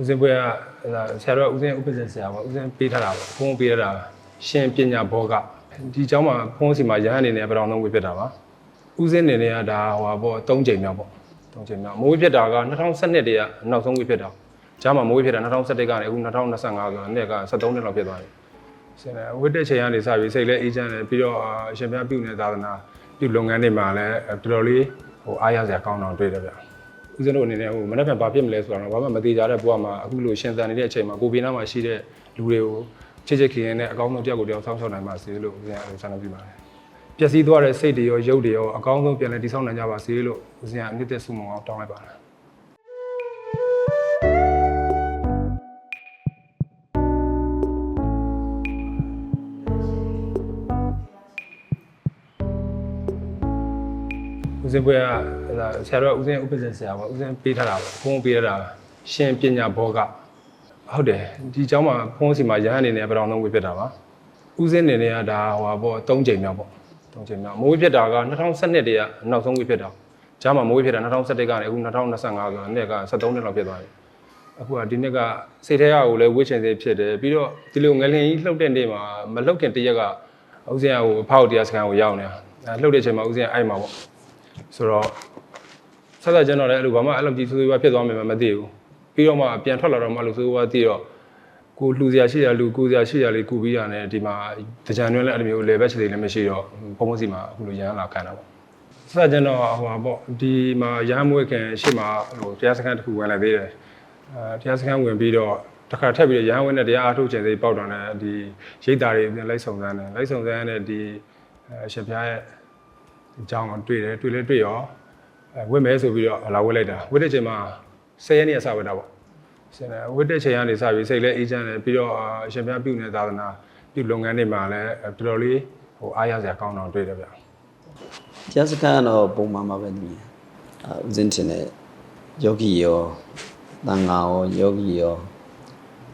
ဦးစင်ပွဲကဆရာတော်ကဦးစင်ဥပ္ပဇ္ဇဆရာပေါ့ဦးစင်ပေးထားတာပေါ့ဘုန်းပေးထားတာရှင်ပညာဘောကဒီเจ้าမှာဘုန်းစီမှာရဟန်းအနေနဲ့ပတော်သုံးဝေဖြစ်တာပါဦးစင်အနေနဲ့ကဒါဟိုပါပေါ့၃ချိန်မြောက်ပေါ့၃ချိန်မြောက်မိုးဝေဖြစ်တာက2012တည်းကနောက်ဆုံးဝေဖြစ်တာเจ้าမှာမိုးဝေဖြစ်တာ2017ကနေအခု2025ဆိုတော့နှစ်က73နှစ်လောက်ဖြစ်သွားပြီဆရာဝိတက်ချိန်ကနေစပြီးစိတ်လဲအေးချမ်းတယ်ပြီးတော့အရှင်ဘုရားပြုနေတဲ့သာသနာပြုလုပ်ငန်းတွေမှာလည်းတော်တော်လေးဟိုအားရစရာကောင်းအောင်တွေ့တယ်ဗျ ဦးဇင်းတို့အနေနဲ့ဟိုမနေ့ကဘာဖြစ်မလဲဆိုတော့ဘာမှမသေးကြတဲ့ဘဝမှာအခုလိုရှင်သန်နေတဲ့အချိန်မှာကိုဗီနာမှာရှိတဲ့လူတွေကိုချစ်ချစ်ခင်ခင်နဲ့အကောင်းဆုံးတယောက်ကိုတယောက်ဆောင်းရှောက်နိုင်ပါစေလို့ဦးဇင်းကဆန္ဒပြုပါတယ်။ပျက်စီးသွားတဲ့စိတ်တွေရောရုပ်တွေရောအကောင်းဆုံးပြန်လည်တည်ဆောက်နိုင်ကြပါစေလို့ဦးဇင်းကအနှစ်သက်ဆုမွန်အောင်တောင်းလိုက်ပါတယ်။ ဦးစင်ပွဲကဆရာတော်ကဦးစင်ဥပ္ပဇ္ဇဆရာပေါ့ဦးစင်ပေးထားတာပေါ့ဘုန်းပေးထားတာရှင်ပညာဘောကဟုတ်တယ်ဒီเจ้าမှာဘုန်းစီမှာရဟန်းအနေနဲ့ပတော်သုံးဝေဖြစ်တာပါဦးစင်အနေနဲ့ကဒါဟိုပါပေါ့၃ချိန်မြောက်ပေါ့၃ချိန်မြောက်မိုးဝေဖြစ်တာက2012တည်းကနောက်ဆုံးဝေဖြစ်တာเจ้าမှာမိုးဝေဖြစ်တာ2017ကနေအခု2025ဆိုတော့နှစ်က73နှစ်လောက်ဖြစ်သွားပြီအခုကဒီနှစ်ကစိတ်ထဲကကိုလည်းဝှစ်ချင်စေဖြစ်တယ်ပြီးတော့ဒီလိုငလင်ကြီးလှုပ်တဲ့နေ့မှာမလှုပ်ခင်တရက်ကဦးစင်ကဟိုအဖောက်တရားစခန်းကိုရောက်နေတာအဲလှုပ်တဲ့ချိန်မှာဦးစင်ကအိုက်မှာပေါ့ ဆိုတော့ဆက်ဆက်ကျန်တော့လည်းအဲ့လိုဘာမှအဲ့လိုကြီးဆိုးဆိုးရွားဖြစ်သွားမယ်မသိဘူးပြီးတော့မှပြန်ထွက်လာတော့မှအဲ့လိုဆိုးဆိုးရွားသိတော့ကိုလှူစရာရှိရလူကိုစရာရှိရလေးကူပြီးရတယ်ဒီမှာတကြံတွင်းလည်းအဲ့လိုမျိုးလေဘက်ချစ်တွေလည်းမရှိတော့ဘုံဘုံစီမှာအခုလိုရဟန်းလာခံတာပေါ့ဆက်ဆက်ကျန်တော့ဟိုပါပေါ့ဒီမှာရဟန်းမွေးခင်ရှေ့မှာဟိုတရားစခန်းတစ်ခုဝင်လာသေးတယ်အဲတရားစခန်းဝင်ပြီးတော့တစ်ခါထပ်ပြီးရဟန်းဝင်တဲ့တရားအားထုတ်ခြင်းစိပေါက်တော့လည်းဒီရိတ်တာတွေလိုက်ဆောင်စမ်းတယ်လိုက်ဆောင်စမ်းတဲ့ဒီအရှင်ဘုရားရဲ့ အကြောင်းကိုတွေ့တယ်တွေ့လဲတွေ့ရောအဲဝစ်မဲဆိုပြီးတော့လာဝစ်လိုက်တာဝစ်တဲ့ချိန်မှာ10ရက်နေ့စဝစ်တာပေါ့ဆင်တယ်ဝစ်တဲ့ချိန်ကနေစပြီးစိတ်လဲအေးချမ်းတယ်ပြီးတော့အရှင်ဘုရားပြုနေတဲ့သာသနာပြုလုပ်ငန်းတွေမှာလည်းတော်တော်လေးဟိုအားရစရာကောင်းအောင်တွေ့တယ်ဗျတရားစခန်းကတော့ပုံမှန်ပါပဲညီအာဥစဉ်တင်တဲ့ယောဂီရောတန်ဃာရောယောဂီရော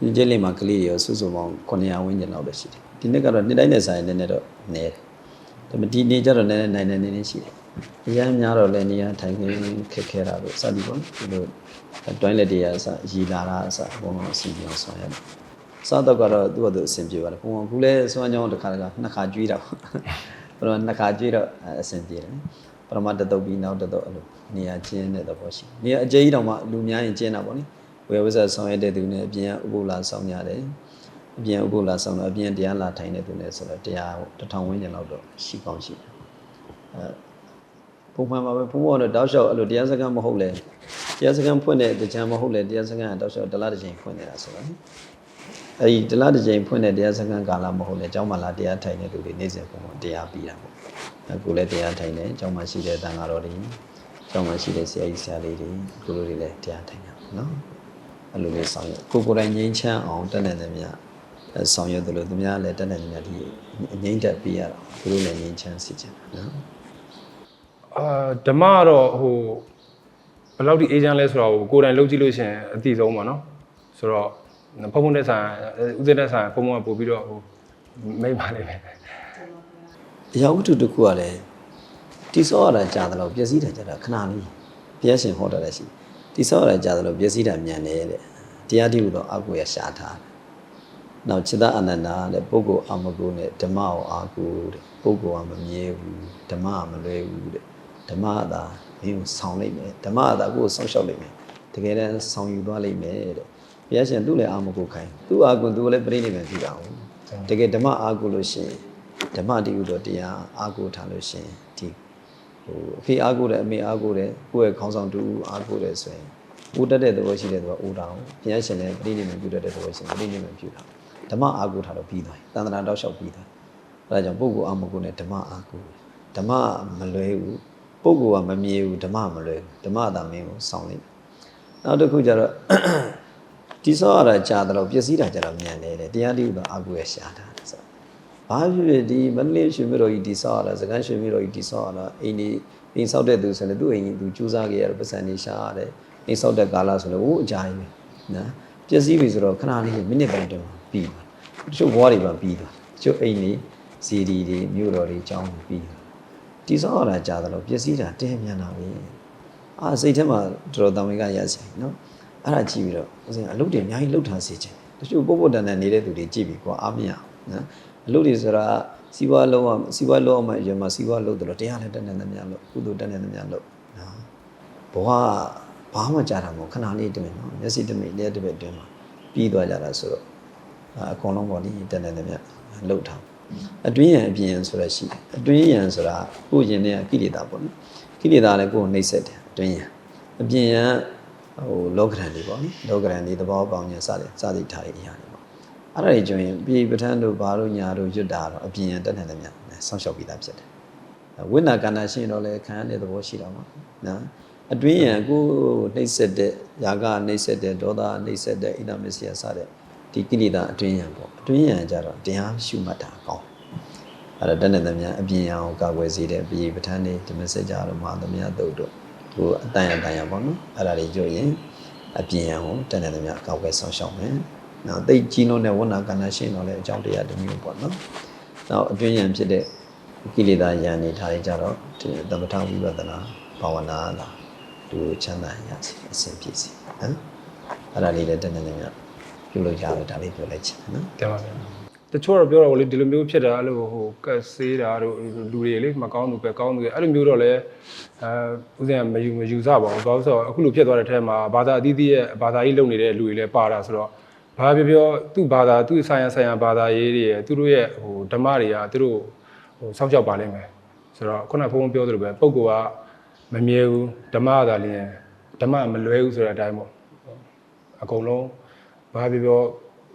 ဒီကျက်လေးမှာကလေးတွေရောစုစုပေါင်း900ဝန်းကျင်လောက်ပဲရှိတယ်ဒီနေ့ကတော့နေ့တိုင်းနဲ့ဆိုင်နည်းနည်းတော့နည်းတယ် ဒါပေမဲ့ဒီနေ့ကျတော့နည်းနည်းနိုင်နေနေနေရှိတယ်အများများတော့လည်းနေရာထိုင်ခင်းခက်ခဲတာလို့စသည်ပေါ့နော်ဒီလိုတွိုင်းလက်တွေကအစရီလာတာအစဘုံတော့အစီအပြောင်းဆောင်ရတယ်စားတော့ကတော့သူ့အတူအဆင်ပြေပါတယ်ဘုံကခုလဲဆွမ်းကြောင်းတစ်ခါတခါနှစ်ခါကျွေးတာပေါ့ပရမနှစ်ခါကြွေးတော့အဆင်ပြေတယ်ပရမတတုတ်ပြီးနောက်တတုတ်အဲ့လိုနေရာချင်းတဲ့သဘောရှိနေရာအကျဉ်းကြီးတောင်မှလူများရင်ကျင်းတာပေါ့နိဝေဝဇ္ဇဆောင်ရတဲ့သူနဲ့အပြင်ဥပုလာဆောင်ရတယ် အပြင်ဥပုလာဆောင်တော့အပြင်တရားလာထိုင်တဲ့သူနဲ့ဆိုတော့တရားတစ်ထောင်ဝန်းကျင်လောက်တော့ရှိကောင်းရှိတယ်အဲပုံမှန်ပါပဲဘုံဘောတော့တောက်လျှောက်အဲ့လိုတရားစခန်းမဟုတ်လေတရားစခန်းဖွင့်တဲ့ကြံမဟုတ်လေတရားစခန်းကတောက်လျှောက်တလားတစ်ချိန်ဖွင့်နေတာဆိုတော့နိ အဲဒီတလားတစ်ကြိမ်ဖွင့်တဲ့တရားစခန်းကာလမဟုတ်လေအเจ้าမလာတရားထိုင်တဲ့လူတွေနေ့စဉ်ပုံမှန်တရားပြီးတာပေါ့အခုလည်းတရားထိုင်တယ်အเจ้าမှာရှိတဲ့တန်ဃာတော်တွေအเจ้าမှာရှိတဲ့ဆရာကြီးဆရာလေးတွေကိုလိုတွေလည်းတရားထိုင်ကြပါနော်အဲ့လိုလေးဆောင်ရွက်ကိုကိုယ်တိုင်ငြိမ်းချမ်းအောင်တက်နေတယ်မြတ်အဲ ဆောင်ရွက်တယ်လို့သူများလည်းတက်နေတယ်မြတ်ဒီအငြိမ့်တက်ပြီးရတော့သူတို့လည်းငြိမ်းချမ်းစေချင်တယ်နော်အာဓမ္မကတော့ဟိုဘယ်လောက်ဒီအေဂျင့်လဲဆိုတော့ကိုယ်တိုင်လုပ်ကြည့်လို့ရှိရင်အတိဆုံးပါနော်ဆိုတော့ဖုံဖုံနဲ့ဆိုင်ဥစဉ်နဲ့ဆိုင်ဖုံဖုံကပို့ပြီးတော့ဟိုမိမ့်ပါလိမ့်မယ်အရာဝတ္ထုတစ်ခုကလည်းတိဆောရတာကြာတယ်လို့ပျက်စီးတာကြာတာခဏလေးဘုရားရှင်ဟောတာလည်းရှိတိဆောရတာကြာတယ်လို့ပျက်စီးတာမြန်တယ်တဲ့တရားတိဟုတော့အကုရရှာထားတယ် နောက်จิตအနန္တာတဲ့ပုဂ္ဂိုလ်အမကုနဲ့ဓမ္မကိုအာကုတဲ့ပုဂ္ဂိုလ်ကမမြဲဘူးဓမ္မကမလွဲဘူးတဲ့ဓမ္မကသာမင်းကိုဆောင်လိုက်မယ်ဓမ္မကသာကိုယ်ကိုဆောက်ရှောက်လိုက်မယ်တကယ်တမ်းဆောင်ယူသွားလိုက်မယ်တဲ့ဘုရားရှင်သူ့လည်းအာမကုခိုင်းသူ့အာကုသူ့လည်းပြိဋိနိဗ္ဗာန်ဖြစ်တာဟုတ်တကယ်ဓမ္မအာကုလို့ရှိရင်ဓမ္မတိဟုတော့တရားအားကိုးထားလို့ရှရင်ဒီဟိုအဖေအားကိုးတယ်အမေအားကိုးတယ်ကိုယ့်ရဲ့ခေါင်းဆောင်တူအားကိုးတယ်ဆိုရင်ဦးတက်တဲ့သဘောရှိတဲ့သူကဦးတာအောင်ဘုရားရှင်လည်းပြိဋိနိဗ္ဗာန်ပြုတတ်တဲ့သဘောရှိရင်ပြိဋိနိဗ္ဗာန်ပြုတာ ဓမ္မအားကိုးထားတော့ပြီးသွားပြီတန်ត្រာတောက်လျှောက်ပြီးသွားအဲဒါကြောင့်ပုဂ္ဂိုလ်အားမကိုးနဲ့ဓမ္မအားကိုးတယ်ဓမ္မမလွဲဘူးပုဂ္ဂိုလ်ကမမြဲဘူးဓမ္မမလွဲဘူးဓမ္မသာမင်းကိုစောင့်လိုက်နောက်တစ်ခုကျတော့ဒီဆောရတာကြာတော့ပျက်စီးတာကြာတော့မြန်တယ်တဲ့တရားတိဟုတော့အာကိုရရှာတာတဲ့ဆိုဘာဖြစ်ဖြစ်ဒီမန္တလေးရွှေမြို့တော်ကြီးတိဆောက်ရတာစကန်ရွှေမြို့တော်ကြီးတိဆောက်ရတာအိမ်ဒီအိမ်ဆောက်တဲ့သူဆိုရင်သူ့အိမ်ကြီးသူစူးစမ်းခဲ့ရတော့ပတ်စံနေရှာရတယ်အိမ်ဆောက်တဲ့ကာလဆိုလို့ဟိုအကြာကြီးပဲနော်ပျက်စီးပြီဆိုတော့ခဏလေးမိနစ်ပိုင်းတည်းမှာပြီးသွား တချို့ဘွားတွေပါပြီးသွားတချို့အိမ်တွေစီဒီတွေမြို့တော်တွေအကြောင်းပြီးသွားတိဆောက်ရတာကြာတယ်လို့ပျက်စီးတာတဲမြန်တာပဲအာစိတ်ထဲမှာတော်တော်တံဝေကရစီနော်အဲ့ဒါကြည့်ပြီးတော့ဦးဇင်းအလုပ်တွေအများကြီးလုပ်ထားစေချင်တယ်တချို့ပုတ်ပုတ်တန်တန်နေတဲ့သူတွေကြည့်ပြီးကွာအားမရအောင်နော်အလုပ်တွေဆိုတာစီးပွားလုံးအောင်စီးပွားလုံးအောင်မှအရင်မှာစီးပွားလုပ်တယ်လို့တရားလည်းတက်နေတယ်များလို့ကုသိုလ်တက်နေတယ်များလို့နော်ဘဝဘာမှကြားတာမဟုတ်ခဏလေးတမင်နော်မျက်စိတမိတ်လည်းတစ်ပတ်တွင်းမှာပြီးသွားကြတာဆိုတော့ အာအကုန်လုံးပေါ့လေတက်နေတယ်များလှုပ်ထားအတွင်းရန်အပြင်ရန်ဆိုတာရှိတယ်အတွင်းရန်ဆိုတာကိုယ့်ရင်ထဲကကိလေသာပေါ့နော်ကိလေသာလည်းကိုယ်ကိုနှိပ်စက်တယ်အတွင်းရန်အပြင်ရန်ဟိုလောကရန်လေးပေါ့နော်လောကရန်လေးသဘောပေါက်ညာစတယ်စသည်ထားတဲ့အရာတွေပေါ့အဲ့ဒါတွေကျွရင်ပြေပဋ္ဌာန်းတို့ဘာတို့ညာတို့ရွတ်တာတော့အပြင်ရန်တက်နေတယ်များဆောင်းလျှောက်ပြီးသားဖြစ်တယ်ဝိညာကန္နာရှိရင်တော့လည်းခံရတဲ့သဘောရှိတော့မှာနော်အတွင်းရန်ကိုနှိမ့်ဆက်တဲ့ຢာကနှိမ့်ဆက်တဲ့ဒေါသနှိမ့်ဆက်တဲ့ဣဒမစ္စယစတဲ့ ဒီကိလေသာအတွင်းရန်ပေါ့အတွင်းရန်ကြတော့တရားရှုမှတ်တာကောင်းအဲ့တော့တဏ္ဍသမြအပြင်ရန်ကိုကာကွယ်စေတဲ့ပြေပဋ္ဌာန်းတွေဒီမစကြတော့မဟာသမယသုတ်တို့ဟိုအတန်ရတန်ရပေါ့နော်အဲ့ဒါတွေကြွရင်အပြင်ရန်ကိုတဏ္ဍသမြကာကွယ်ဆောင်ရှောက်မယ်နော်သိကြီးလုံးတဲ့ဝိညာကန္နာရှိရင်တော့လည်းအကြောင်းတရားတစ်မျိုးပေါ့နော်နောက်အတွင်းရန်ဖြစ်တဲ့ကိလေသာယံနေထားရကြတော့ဒီသမထဝိပဿနာဘာဝနာလာသူချမ်းသာရစီအစဉ်ပြည့်စီနော်အဲ့ဒါလေးလည်းတနေ့နေ့များ ပြုလို့ရတယ်ဒါလေးပြောလိုက်ချင်တယ်နော်တင်ပါဗျာတချို့တော့ပြောတော့လေဒီလိုမျိုးဖြစ်တာအဲ့လိုဟိုကတ်ဆေးတာတို့လူတွေလေမကောင်းသူပဲကောင်းသူပဲအဲ့လိုမျိုးတော့လေအဲဦးဇင်းကမယူမယူစပါဘူးဘာလို့ဆိုတော့အခုလိုဖြစ်သွားတဲ့ထဲမှာဘာသာအသီးသီးရဲ့ဘာသာရေးလုပ်နေတဲ့လူတွေလည်းပါတာဆိုတော့ဘာပြောပြောသူ့ဘာသာသူ့ဆိုင်ရာဆိုင်ရာဘာသာရေးတွေရဲ့သူတို့ရဲ့ဟိုဓမ္မတွေကသူတို့ဟိုစောင့်ရှောက်ပါလိမ့်မယ်ဆိုတော့ခုနဖုန်းပြောသလိုပဲပုံကောကမမြဲဘူးဓမ္မကသာလျင်ဓမ္မမလွဲဘူးဆိုတဲ့အတိုင်းပေါ့အကုန်လုံး ဘာပြောပြော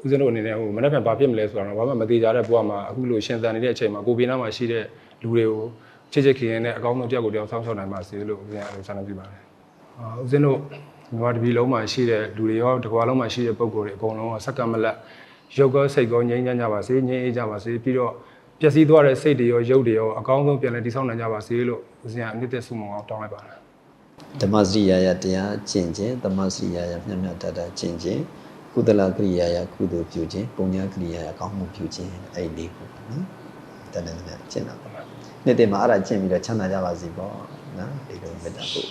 ဦးဇင်းတို့အနေနဲ့ဟိုမနေ့ကဘာဖြစ်မလဲဆိုတာတော့ဘာမှမသေးကြတဲ့ဘဝမှာအခုလိုရှင်သန်နေတဲ့အချိန်မှာကိုယ်ပြင်းနာမှာရှိတဲ့လူတွေကိုချစ်ချစ်ခင်ခင်နဲ့အကောင်းဆုံးကြောက်ကိုတယောက်ဆောင်းချောက်နိုင်ပါစေလို့ဦးဇင်းအလိုဆန္ဒပြုပါတယ်။အာဦးဇင်းတို့မြန်မာတပြည်လုံးမှာရှိတဲ့လူတွေရောတစ်ကွာလုံးမှာရှိတဲ့ပုံကိုယ်တွေအကုန်လုံးကစက္ကမလက်ရုပ်ကောစိတ်ကောငြိမ်းချမ်းကြပါစေငြိမ်းအေးကြပါစေပြီးတော့ပျက်စီးသွားတဲ့စိတ်တွေရောရုပ်တွေရောအကောင်းဆုံးပြန်လည်တည်ဆောက်နိုင်ကြပါစေလို့ဦးဇင်းကအနှစ်သက်ဆုမွန်အောင်တောင်းလိုက်ပါတယ်ဓမ္မစရိယာယတရားကျင့်ခြင်းဓမ္မစရိယာယမြတ်မြတ်တတ်တတ်ကျင့်ခြင်း ကုသလကရိယာယကုသိုလ်ပြုခြင်းပုံညာကရိယာယအကောင်းမှုပြုခြင်းအဲ့ဒီလေးပေါ့နော်တနေ့နေ့ကျင့်တာပေါ့နေ့တည်းမှာအဲ့ဒါကျင့်ပြီးတော့ချမ်းသာကြပါစေပေါ့နော်ဒီလိုမေတ္တာပို့